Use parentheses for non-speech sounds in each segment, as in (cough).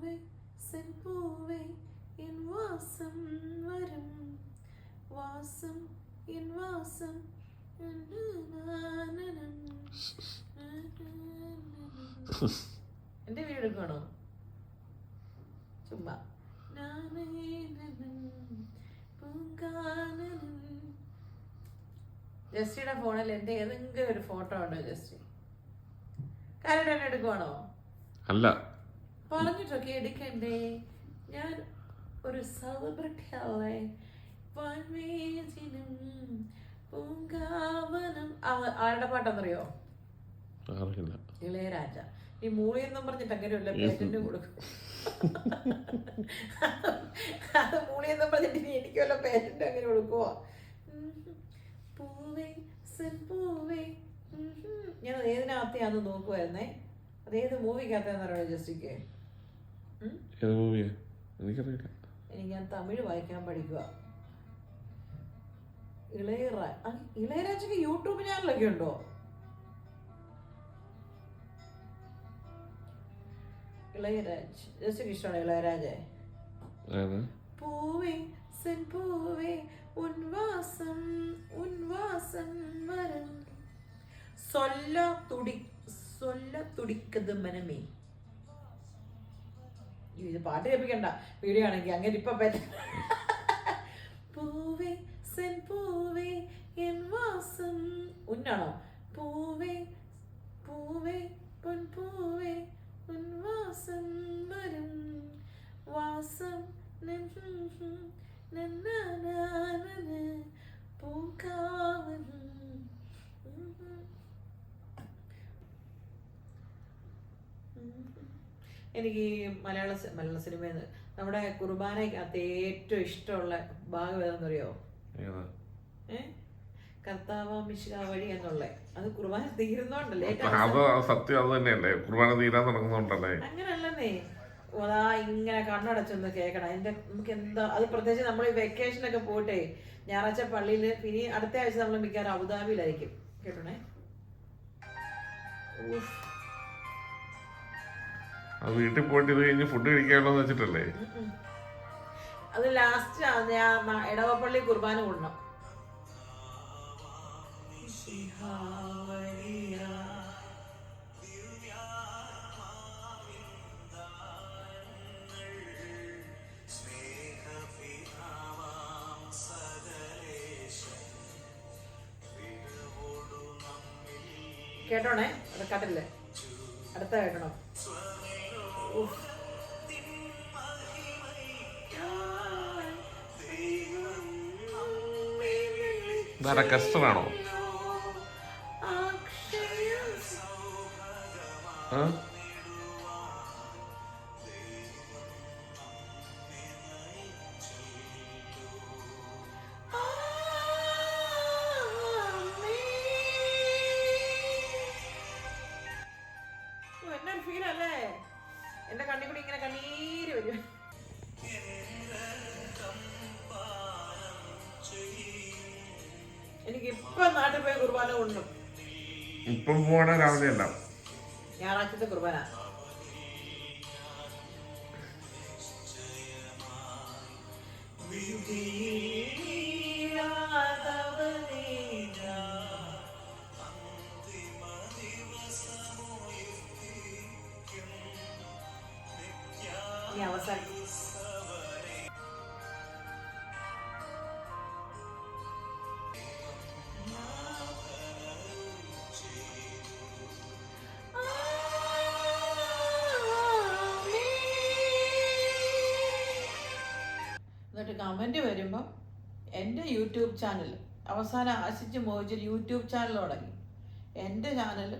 പൂവേ സെമ്പൂവേ എൻ വാസം വരും. വാസം എൻ വാസം എന്റെ (laughs) വീടെടുക്കണോ ചുമ്മാ. ജസ്റ്റിയുടെ ഫോണിൽ എന്റെ ഏതെങ്കിലും ഒരു ഫോട്ടോ ഉണ്ടോ ജസ്റ്റി? കാര്യം എടുക്കുവാണോ? അല്ല. പറഞ്ഞിട്ടൊക്കെ എടുക്കണ്ടേ ഞാൻ ഒരു സെലിബ്രിറ്റി അല്ലേ? വൻവേദിനും പൂങ്കാവനം. ആരുടെ പാട്ടെന്നറിയോ? അറിയില്ല. ഇളയരാജ. ഈ മൂളി എന്നും പറഞ്ഞിട്ട് അങ്ങനെയല്ല പേറ്റന്റ് കൊടുക്കും. അത് മൂളി എന്നും പറഞ്ഞിട്ട് ഇനി എനിക്ക് വല്ല പേറ്റന്റ് അങ്ങനെ കൊടുക്കുവോ? പൂവേ പൂവേ. ഞാൻ ഏതിനകത്തെയാന്ന് നോക്കുമായിരുന്നേ അത് ഏത് മൂവിക്കകത്തെന്നറിയോ ജസ്റ്റിക്ക്? ഏത് മൂവിയാ എനിക്കറിയില്ല. എനിക്ക് ഞാൻ തമിഴ് വായിക്കാൻ പഠിക്കുക ഇളയറ ഇളയരാജയ്ക്ക് യൂട്യൂബ് ചാനലൊക്കെ ഉണ്ടോ? ഇളയരാജ് ജസ്റ്റ് ഇഷ്ടമാണ് ഇളയരാജേ? ഏത്? പൂവേ സെൻ പൂവേ ഉൻവാസം ഉൻവാസം വരം സൊല്ല തുടി സൊല്ല തുടിക്കത് മനമേ. ഇത് പാട്ട് കേൾപ്പിക്കണ്ട. വീഡിയോ ആണെങ്കിൽ അങ്ങനെ ഇപ്പൊ പറ്റ പൂവേ സെൻ പൂവേ എൻ വാസം. ഉന്നാണോ? പൂവേ പൂവേ പൊൻ പൂവേ ഉൻ വാസം വരും. വാസം എനിക്ക് ഈ മലയാള മലയാള സിനിമ നിന്ന് നമ്മുടെ കുർബാനയ്ക്കകത്ത് ഏറ്റവും ഇഷ്ടമുള്ള ഭാഗം ഏതാണെന്നറിയോ അറിയോ ഏ? കർത്താവ മിശിക വഴി എന്നുള്ള. അത് കുർബാന തീരുന്നോണ്ടല്ലേ? സത്യം അത് തന്നെയല്ലേ? കുർബാന തീരാൻ തുടങ്ങുന്നോണ്ടല്ലേ? അങ്ങനല്ലേ അതാ ഇങ്ങനെ കണ്ണടച്ചൊന്ന് കേൾക്കണം എന്റെ നമുക്ക് എന്താ അത് പ്രത്യേകിച്ച് നമ്മൾ വെക്കേഷനൊക്കെ പോട്ടെ ഞായറാഴ്ച പള്ളിയിൽ ഇനി അടുത്ത ആഴ്ച നമ്മൾ മിക്കവാറും അബുദാബിയിലായിരിക്കും. കേട്ടോണേ? ഊഫ്. വീട്ടിൽ പോയിട്ട് ഇത് കഴിഞ്ഞ് ഫുഡ് കഴിക്കാമല്ലോ എന്ന് വെച്ചിട്ടല്ലേ. അത് ലാസ്റ്റ് എടവപ്പള്ളി കുർബാന കൂടണം കേട്ടോണേ അത് കട്ടില്ലേ അടുത്ത കേട്ടണം. ഇതാരാ കസ്റ്ററാണോ ആ? ഇപ്പൊ നാട്ടിൽ പോയി കുർബാന കൊണ്ടു. ഇപ്പം പോണ രാവിലെ അല്ല ഞായറാഴ്ചത്തെ കുർബാന. ഇനി കമന്റ് വരുമ്പം എന്റെ യൂട്യൂബ് ചാനൽ അവസാനം ആശിച്ച് മോഹിച്ച് യൂട്യൂബ് ചാനൽ തുടങ്ങി. എന്റെ ചാനൽ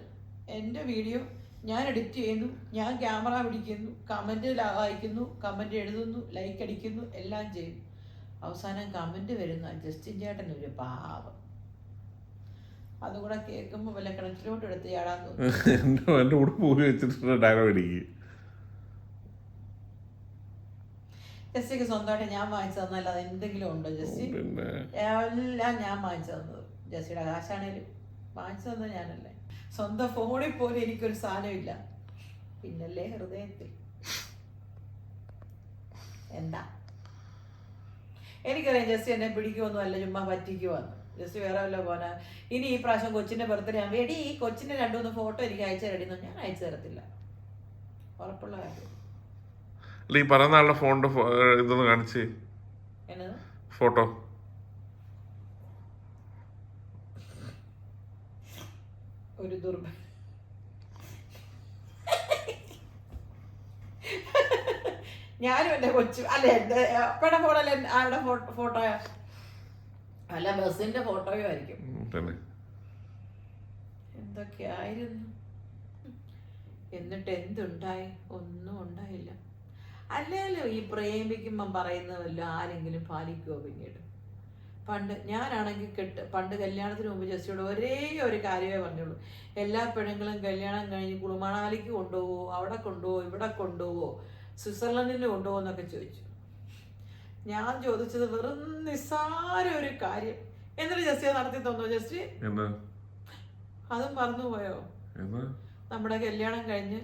എന്റെ വീഡിയോ ഞാൻ എഡിറ്റ് ചെയ്യുന്നു ഞാൻ ക്യാമറ പിടിക്കുന്നു കമന്റ് വായിക്കുന്നു കമന്റ് എഴുതുന്നു ലൈക്ക് അടിക്കുന്നു എല്ലാം ചെയ്യും. അവസാനം കമന്റ് വരുന്ന ജസ്റ്റിൻ ചേട്ടൻ ഒരു പാവം. അതുകൂടെ കേൾക്കുമ്പോൾ വല്ല കിണറ്റിലോട്ട് എടുത്ത് ചാടാൻ തോന്നുന്നു (laughs) വെച്ചിട്ട് ജസ്റ്റിക്ക് സ്വന്തമായിട്ട് ഞാൻ വാങ്ങിച്ചു തന്നല്ലാതെ എന്തെങ്കിലും ഉണ്ടോ ജസ്റ്റി പിന്നെ. എല്ലാം ഞാൻ വാങ്ങിച്ചു തന്നത് ജസ്റ്റിയുടെ കാശാണേലും വാങ്ങിച്ചു തന്നത് ഞാനല്ലേ. സ്വന്തം ഫോണിൽ പോലും എനിക്കൊരു സാധനമില്ല പിന്നല്ലേ ഹൃദയത്തിൽ. എന്താ? എനിക്കറിയാം ജസ്റ്റ് എന്നെ പിടിക്കുമൊന്നും അല്ല ചുമ്മാ പറ്റിക്കുവാന്ന്. ജസ്റ്റ് വേറെ വല്ല പോന ഇനി ഈ പ്രാവശ്യം കൊച്ചിന്റെ ബർത്ത്ഡേ ആകുമ്പോൾ എടി ഈ കൊച്ചിന്റെ രണ്ടു മൂന്ന് ഫോട്ടോ എനിക്ക് അയച്ചു തരടിന്നു ഞാൻ അയച്ചു തരത്തില്ല ഉറപ്പുള്ള കാര്യം. അല്ല ഈ പറയുന്ന ആളുടെ ഫോണിന്റെ ഇതൊന്ന് കാണിച്ച്. ഫോട്ടോ. ഒരു ദുർബ ഞാനും എന്റെ കൊച്ചു അല്ല അപ്പയുടെ ഫോട്ടോല്ല ആരുടെ ഫോട്ടോയോ അല്ല ബസ്സിന്റെ ഫോട്ടോയോ ആയിരിക്കും. എന്തൊക്കെ ആയിരുന്നു എന്തൊക്കെയായിരുന്നു? എന്നിട്ട് എന്തുണ്ടായി? ഒന്നും ഉണ്ടായില്ല. അല്ലല്ലോ ഈ പ്രേമിക്കുമ്പം പറയുന്നതല്ല ആരെങ്കിലും പാലിക്കുമോ പിന്നീട്? പണ്ട് ഞാനാണെങ്കിൽ കെട്ട് പണ്ട് കല്യാണത്തിന് മുമ്പ് ജസ്റ്റിയോട് ഒരേ ഒരു കാര്യമേ പറഞ്ഞുള്ളൂ. എല്ലാ പെണ്ണുങ്ങളും കല്യാണം കഴിഞ്ഞ് കുളുമണാലിക്ക് കൊണ്ടുപോവോ അവിടെ കൊണ്ടുപോവോ ഇവിടെ കൊണ്ടുപോവോ സ്വിറ്റ്സർലൻഡിന് കൊണ്ടുപോകുമോ എന്നൊക്കെ ചോദിച്ചു. ഞാൻ ചോദിച്ചത് വെറും നിസ്സാര ഒരു കാര്യം. എന്നിട്ട് ജസ്റ്റിയെ നടത്തി തന്നോ? ജസ്റ്റ് അതും പറഞ്ഞു പോയോ നമ്മുടെ കല്യാണം കഴിഞ്ഞ്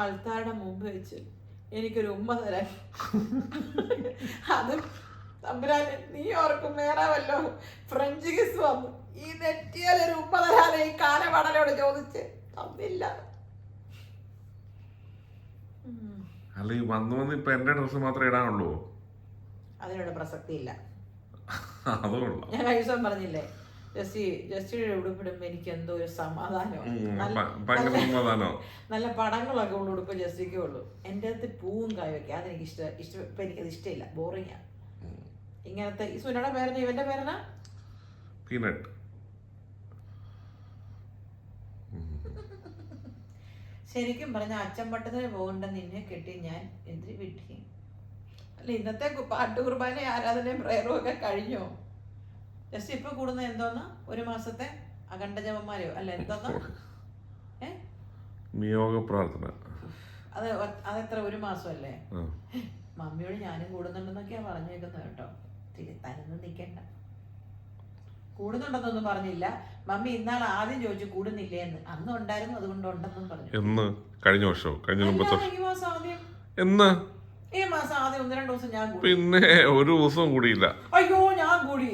ആൾത്താരുടെ മുമ്പ് വെച്ച്. എനിക്കൊരു ഉമ്മ തരാൻ. അതും തമ്പുരാൻ നീ ഓർക്കും വേറെ വല്ലോ ഫ്രഞ്ച് കിസ് വന്നു. ഈ നെറ്റിയാൽ ഒരു ഉമ്മ തരാനെ ഈ കാലമടലോട് ചോദിച്ച് തന്നില്ല. അല്ല ഈ വന്നു വന്ന് ഇപ്പൊ എന്റെ ഡ്രസ് മാത്രമേ ഇടാനുള്ളൂ? അതിനോട് പ്രസക്തിയില്ല. ഇല്ല കൊള്ളാം ഞാൻ കഴിഞ്ഞ പറഞ്ഞില്ലേ എനിക്ക് എന്തോ ഒരു സമാധാനമാണ് നല്ല- പടങ്ങളൊക്കെ ഉള്ള ഉടുപ്പ് ജസ്റ്റിക്കേ ഉള്ളൂ. എന്റെ അടുത്ത് പൂവും കായൊക്കെ അതെനിക്ക് ഇഷ്ടം ഇഷ്ടം ഇപ്പം എനിക്കത് ഇഷ്ടമില്ല ബോറിങ്ങാ ഇങ്ങനത്തെ ഈ സുനയുടെ പേരന ഇവന്റെ പേരന പീനട്ട്. ശരിക്കും പറഞ്ഞ അച്ചമ്പട്ടത്തിന് പോകണ്ട നിന്നെ കെട്ടി ഞാൻ എന്തിരി വിട്ടി അല്ല ഇന്നത്തെ പാട്ടുകുർബാന പാട്ട് കുർബാന ആരാധനയും പ്രയറും ഒക്കെ കഴിഞ്ഞോ? ജസ്റ്റ് ഇപ്പൊ കൂടുന്ന എന്തോന്ന്? ഒരു മാസത്തെ അഖണ്ഡ ജപന്മാരെയോ അല്ല എന്തോന്ന്? (laughs) നിയോഗ പ്രാർത്ഥന അത് അതെത്ര? ഒരു മാസം അല്ലേ (laughs) മമ്മിയോട് ഞാനും കൂടുന്നുണ്ടെന്നൊക്കെയാ പറഞ്ഞേക്കുന്നത് കേട്ടോ. തിരുത്താനൊന്നും നിൽക്കണ്ട കൂടുന്നുണ്ടെന്നൊന്നും പറഞ്ഞില്ല. മമ്മി ഇന്നാൾ ആദ്യം ചോദിച്ചു കൂടുന്നില്ലേ എന്ന്. അന്ന് ഉണ്ടായിരുന്നു അതുകൊണ്ട് ഉണ്ടെന്നും പറഞ്ഞു. എന്ന്? കഴിഞ്ഞ വർഷം? കഴിഞ്ഞ ഈ മാസം ആദ്യം. എന്ന്? ഈ മാസം ആദ്യം ഒന്ന് രണ്ട് ദിവസം ഞാൻ കൂടി. പിന്നെ ഒരു ദിവസം കൂടിയില്ല. അയ്യോ ഞാൻ കൂടി.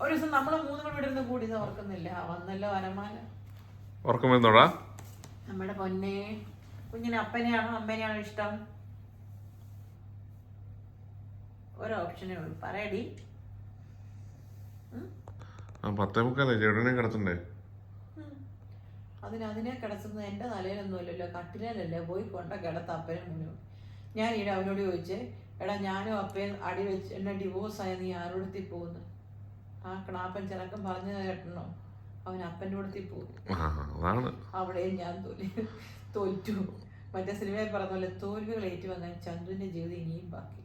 ഒരു ദിവസം നമ്മൾ മൂന്നും കൂടി ഇരുന്ന് കൂടി ഓർക്കുന്നില്ല? വന്നല്ലോ വനമാല. ഉറക്കം വരുന്നോടാ നമ്മുടെ പൊന്നെ. കുഞ്ഞിന് അപ്പനെയാണോ അമ്മേനെയാണോ ഇഷ്ടം? ഒരു ഓപ്ഷനേ ഉള്ളൂ. പറയടി? ആ പത്തേ മുക്കാലേ ചേട്ടനെ കിടത്തണ്ടേ. അതിന് അതിനെ കിടത്തുന്നത് എന്റെ തലയിലൊന്നുമല്ലല്ലോ കട്ടിലല്ലേ പോയി കൊണ്ട കിടത്ത അപ്പനും മുന്നും ഞാൻ ഈടെ അവനോട് ചോദിച്ചേ എടാ ഞാനും അപ്പയും അടി വെച്ച് എന്നെ ഡിവോഴ്സായ നീ ആരോടത്തി പോകുന്നു? ആ കണാപ്പൻ ചിലക്കം പറഞ്ഞു കേട്ടണോ? അവൻ അപ്പന്റെ കൂടത്തിൽ പോകും അവിടെയും ഞാൻ തോലി തോറ്റു. മറ്റേ സിനിമയിൽ പറഞ്ഞ പോലെ തോൽവികൾ ഏറ്റുവാങ്ങാൻ ചന്തുവിന്റെ ജീവിതം ഇനിയും ബാക്കി.